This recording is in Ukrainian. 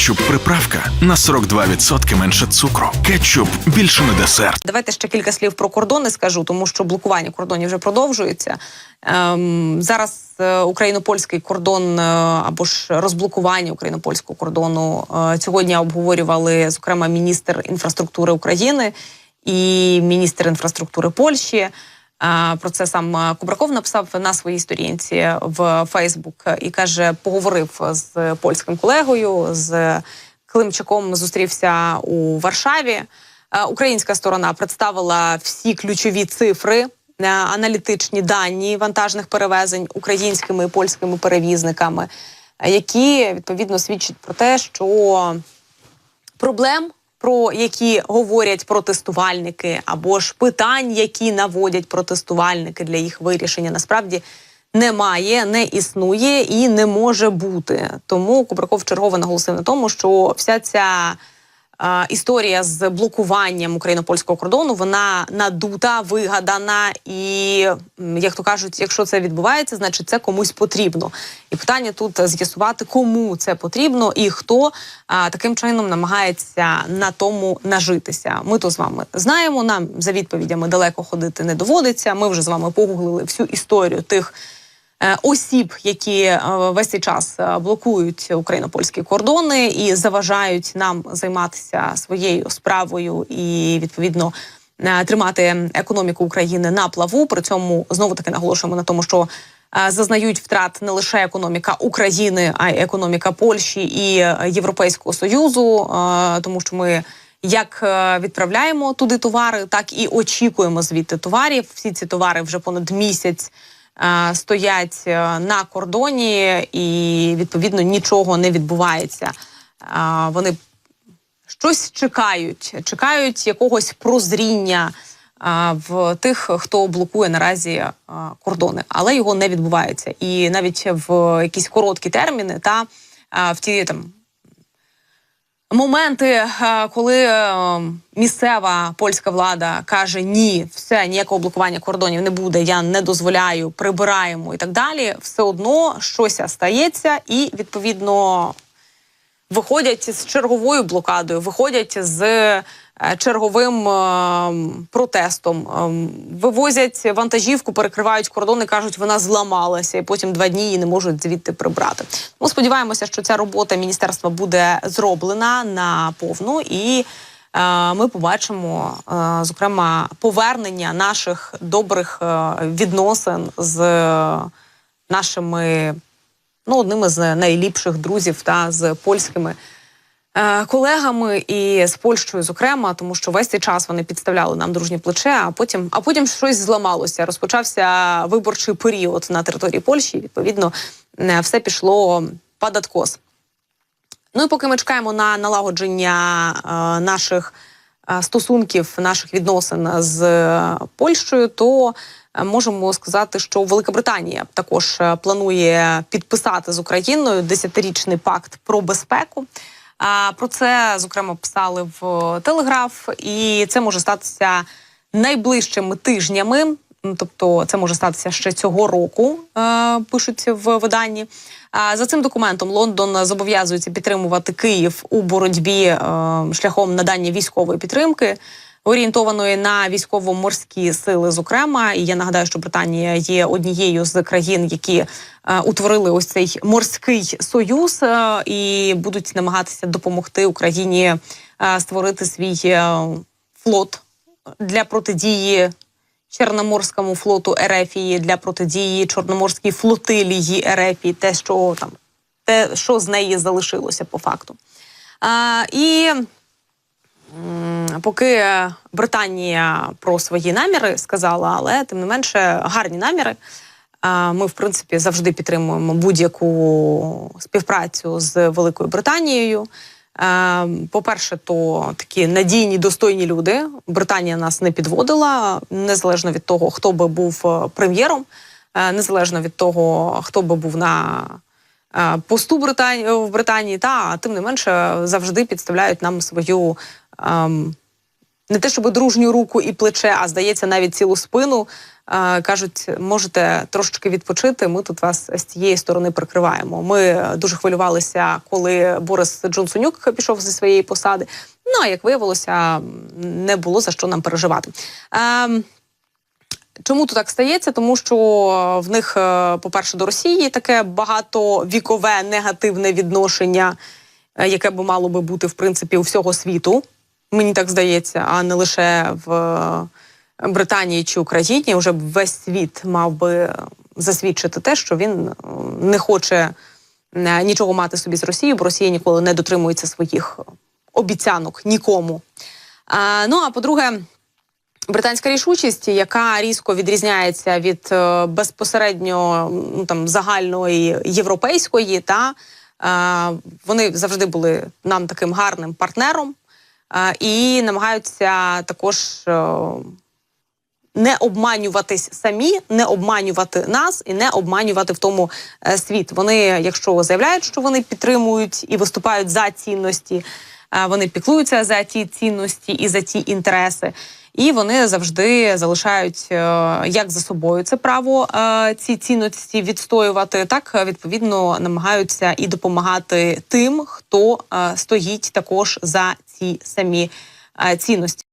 Кетчуп приправка на 42% менше цукру. Кетчуп більше не десерт. Давайте ще кілька слів про кордони скажу, тому що блокування кордонів вже продовжується. Ем, зараз е, україно-польський кордон е, або ж розблокування україно-польського кордону е, цього обговорювали, зокрема, міністр інфраструктури України і міністр інфраструктури Польщі. Про це сам е, Кубраков написав на своїй сторінці в Фейсбук і каже: поговорив з польським колегою з Климчаком. Зустрівся у Варшаві. Е, Українська сторона представила всі ключові цифри, е, аналітичні дані вантажних перевезень українськими і польськими перевізниками, які відповідно свідчать про те, що проблем, про які говорять протестувальники, або ж питань, які наводять протестувальники для їх вирішення, насправді немає, не існує і не може бути. Тому Кубраков чергово наголосив на тому, що вся ця історія з блокуванням україно-польського кордону вона надута, вигадана, і як то кажуть, якщо це відбувається, значить це комусь потрібно. І питання тут з'ясувати, кому це потрібно і хто а, таким чином намагається на тому нажитися. Ми то з вами знаємо. Нам за відповідями далеко ходити не доводиться. Ми вже з вами погуглили всю історію тих осіб, які е, весь цей час е, блокують україно-польські кордони і заважають нам займатися своєю справою і відповідно. е, Тримати економіку України на плаву. При цьому знову таки наголошуємо на тому, що е, зазнають втрат не лише економіка України, а й економіка Польщі і е, Європейського союзу, е, тому що ми як е, відправляємо туди товари, так і очікуємо звідти товарів. Всі ці товари вже понад місяць е, стоять е, на кордоні, і відповідно нічого не відбувається. Е, Вони щось чекають, чекають якогось прозріння в тих, хто блокує наразі кордони, але його не відбувається. І навіть в якісь короткі терміни та в ті там. Моменти, е, коли е, місцева польська влада каже ні, все ніякого блокування кордонів не буде, я не дозволяю, прибираємо і так далі, все одно щось стається, і відповідно виходять з черговою блокадою, виходять з черговим е, протестом, е, вивозять вантажівку, перекривають кордони, кажуть, вона зламалася, і потім два дні її не можуть звідти прибрати. Ми сподіваємося, що ця робота міністерства буде зроблена на повну і. е, Ми побачимо, е, зокрема, повернення наших добрих е, відносин з е, нашими ну, одними з найліпших друзів та з польськими е, колегами і з Польщею, зокрема, тому що весь цей час вони підставляли нам дружні плече, а потім, а потім щось зламалося. Розпочався виборчий період на території Польщі. Відповідно, е, все пішло пад откос. Ну і поки ми чекаємо на налагодження е, наших е, стосунків, наших відносин з е, Польщею, то е, можемо сказати, що Великобританія також е, планує підписати з Україною десятирічний пакт про безпеку. А про це зокрема писали в Телеграф, і це може статися найближчими тижнями. Тобто, це може статися ще цього року, е, пишуть в виданні. За цим документом Лондон зобов'язується підтримувати Київ у боротьбі е, шляхом надання військової підтримки, орієнтованої на військово-морські сили. Зокрема, і я нагадаю, що Британія є однією з країн, які е, утворили ось цей морський союз е, і будуть намагатися допомогти Україні е, створити свій е, флот для протидії Чорноморському флоту Ерефії для протидії Чорноморській флотилії Ерефії, те, що там те, що з неї залишилося по факту. А, і м, поки Британія про свої наміри сказала, але тим не менше гарні наміри. Ми, в принципі, завжди підтримуємо будь-яку співпрацю з Великою Британією. Е, По-перше, то такі надійні, достойні люди. Британія нас не підводила, незалежно від того, хто би був е, прем'єром, е, незалежно від того, хто би був на е, посту в Британії, та тим не менше завжди підставляють нам свою не те, щоб дружню руку і плече, а здається, навіть цілу спину. Кажуть, можете трошечки відпочити. Ми тут вас з цієї сторони прикриваємо. Ми дуже хвилювалися, коли Борис Джонсонюк пішов зі своєї посади. Ну а як виявилося, не було за що нам переживати. Ем, Чому то так стається? Тому що в них, е, по-перше, до Росії таке багатовікове негативне відношення, е, яке би мало би бути в принципі у всього світу. Мені так здається, а не лише в е, Британії чи Україні. Уже весь світ мав би засвідчити те, що він е, не хоче е, нічого мати собі з Росією, бо Росія ніколи не дотримується своїх обіцянок нікому. А, ну а по-друге, британська рішучість, яка різко відрізняється від е, безпосередньо ну, там загальної європейської, та е, вони завжди були нам таким гарним партнером е, і намагаються також. Е, не обманюватись самі, не обманювати нас і не обманювати в тому е, світ. Вони, якщо заявляють, що вони підтримують і виступають за цінності, е, вони піклуються за ті цінності і за ті інтереси. І вони завжди залишають як за собою це право ці цінності відстоювати, так відповідно намагаються і допомагати тим, хто стоїть також за ці самі цінності.